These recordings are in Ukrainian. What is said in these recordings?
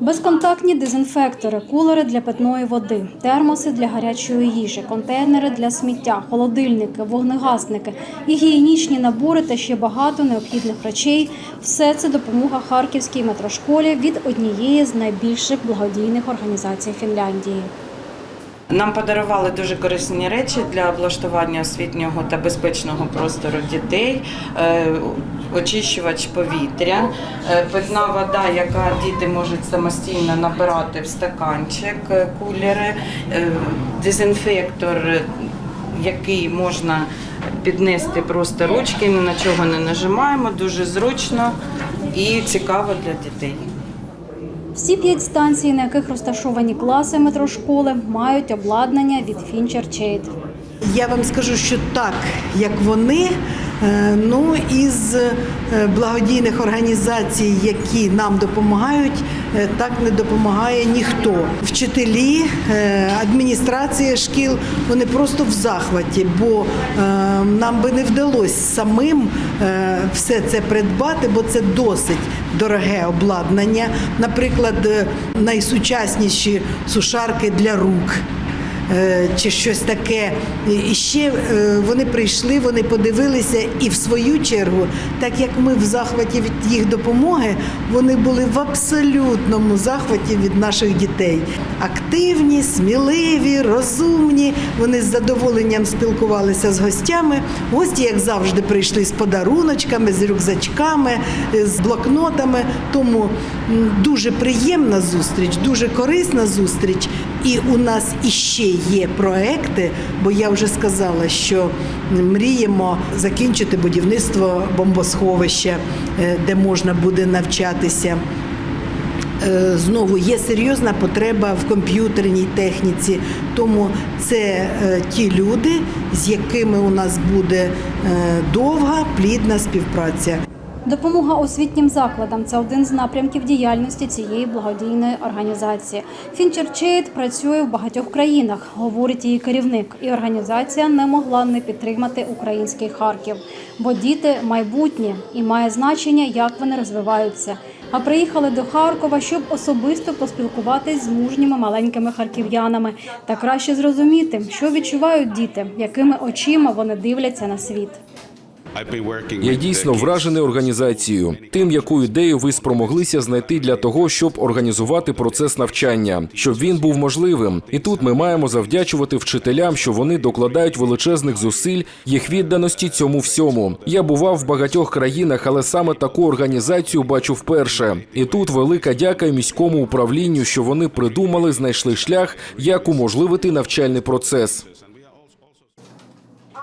Безконтактні дезінфектори, кулери для питної води, термоси для гарячої їжі, контейнери для сміття, холодильники, вогнегасники, гігієнічні набори та ще багато необхідних речей. Все це допомога харківській метрошколі від однієї з найбільших благодійних організацій Фінляндії. Нам подарували дуже корисні речі для облаштування освітнього та безпечного простору дітей, е, очищувач повітря, е, питна вода, яка діти можуть самостійно набирати в стаканчик, е, кулери, е, дезінфектор, який можна піднести просто ручки, ні на чого не нажимаємо, дуже зручно і цікаво для дітей. Всі п'ять станцій, на яких розташовані класи метрошколи, мають обладнання від FincherChade. Я вам скажу, що так, як вони, ну із е, благодійних організацій, які нам допомагають, е, так не допомагає ніхто. Вчителі, е, адміністрація шкіл, вони просто в захваті, бо е, нам би не вдалося самим е, все це придбати, бо це досить дороге обладнання. Наприклад, е, найсучасніші сушарки для рук е, чи щось таке. І ще е, вони прийшли, вони подивилися, і в свою чергу, так як ми в захваті від їх допомоги, вони були в абсолютному захваті від наших дітей. Активні, сміливі, розумні. Вони з задоволенням спілкувалися з гостями. Гості, як завжди, прийшли з подаруночками, з рюкзачками, е, з блокнотами. Тому дуже приємна зустріч, дуже корисна зустріч. І у нас іще є проекти, бо я вже сказала, що мріємо закінчити будівництво бомбосховища, е, де можна буде навчатися. Е, Знову є серйозна потреба в комп'ютерній техніці, тому це е, ті люди, з якими у нас буде довга плідна співпраця. Допомога освітнім закладам це один з напрямків діяльності цієї благодійної організації. FincherChade працює в багатьох країнах, говорить її керівник, і організація не могла не підтримати український Харків, бо діти майбутнє і має значення, як вони розвиваються. А приїхали до Харкова, щоб особисто поспілкуватись з мужніми маленькими харків'янами та краще зрозуміти, що відчувають діти, якими очима вони дивляться на світ. Я дійсно вражений організацією, тим, яку ідею ви спромоглися знайти для того, щоб організувати процес навчання, щоб він був можливим. І тут ми маємо завдячувати вчителям, що вони докладають величезних зусиль їх відданості цьому всьому. Я бував в багатьох країнах, але саме таку організацію бачу вперше. І тут велика дяка міському управлінню, що вони придумали, знайшли шлях, як уможливити навчальний процес.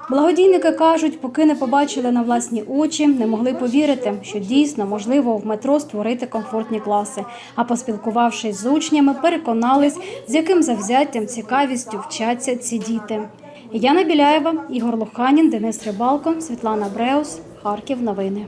Благодійники кажуть, поки не побачили на власні очі, не могли повірити, що дійсно можливо в метро створити комфортні класи. А поспілкувавшись з учнями, переконались, з яким завзяттям, цікавістю вчаться ці діти. Яна Біляєва, Ігор Луханін, Денис Рибалко, Світлана Бреус, Харків. Новини.